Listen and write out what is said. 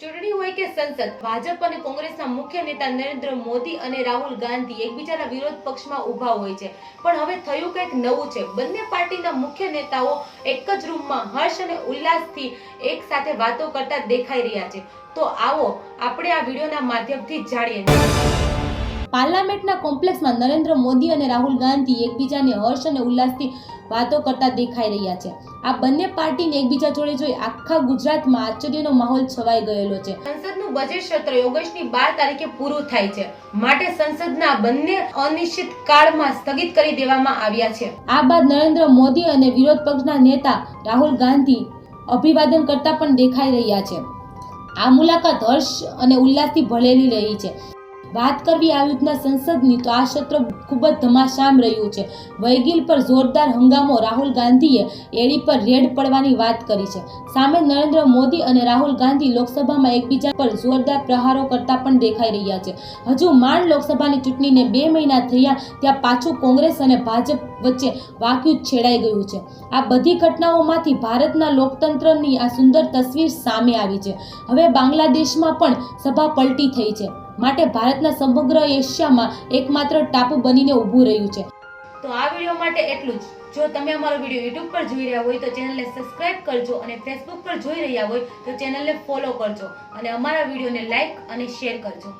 ચૂંટણી હોય કે સંસદ, ભાજપ અને કોંગ્રેસના મુખ્ય નેતા નરેન્દ્ર મોદી અને રાહુલ ગાંધી એકબીજાના વિરોધ પક્ષમાં ઊભા હોય છે. પણ હવે થયું કંઈક નવું છે. બંને પાર્ટીના મુખ્ય નેતાઓ એક જ રૂમમાં હર્ષ અને ઉલ્લાસથી એક સાથે વાતો કરતા દેખાઈ રહ્યા છે. તો આવો, આપણે આ વિડીયોના માધ્યમથી જાણીએ. પાર્લામેન્ટના કોમ્પ્લેક્સમાં નરેન્દ્ર મોદી અને રાહુલ ગાંધી એકબીજાને હર્ષ અને ઉલ્લાસથી વાતો કરતા દેખાઈ રહ્યા છે. આ બંને પાર્ટીને એકબીજા જોડે જોઈ આખા ગુજરાતમાં આશ્ચર્યનો માહોલ છવાઈ ગયેલો છે. સંસદનું બજેટ સત્ર ઓગસ્ટની બાર તારીખે પૂરું થાય છે. માટે સંસદના બંને અનિશ્ચિત કાળમાં સ્થગિત કરી દેવામાં આવ્યા છે. આ બાદ નરેન્દ્ર મોદી અને વિરોધ પક્ષના નેતા રાહુલ ગાંધી અભિવાદન કરતા પણ દેખાઈ રહ્યા છે. આ મુલાકાત હર્ષ અને ઉલ્લાસથી ભળેલી રહી છે. વાત કરવી આ યુદ્ધના સંસદની તો આ સત્ર ખૂબ જ ધમાશામ રહ્યું છે. વૈગિલ પર જોરદાર હંગામો રાહુલ ગાંધીએ એડી પર રેડ પડવાની વાત કરી છે. સામે નરેન્દ્ર મોદી અને રાહુલ ગાંધી લોકસભામાં એકબીજા પર જોરદાર પ્રહારો કરતા પણ દેખાઈ રહ્યા છે. હજુ માંડ લોકસભાની ચૂંટણીને બે મહિના થયા ત્યાં પાછું કોંગ્રેસ અને ભાજપ વચ્ચે વાક્યુદ્ધ છેડાઈ ગયું છે. આ બધી ઘટનાઓમાંથી ભારતના લોકતંત્રની આ સુંદર તસવીર સામે આવી છે. હવે બાંગ્લાદેશમાં પણ સભા પલટી થઈ છે. માટે ભારતના સમગ્ર એશિયામાં એકમાત્ર ટાપુ બનીને ઊભું રહ્યું છે. તો આ વીડિયો માટે એટલું જ. જો તમે અમારો વીડિયો યુટ્યુબ પર જોઈ રહ્યા હોય તો ચેનલને સબસ્ક્રાઇબ કરજો અને ફેસબુક પર જોઈ રહ્યા હોય તો ચેનલને ફોલો કરજો અને અમારા વિડીયોને લાઇક અને શેર કરજો.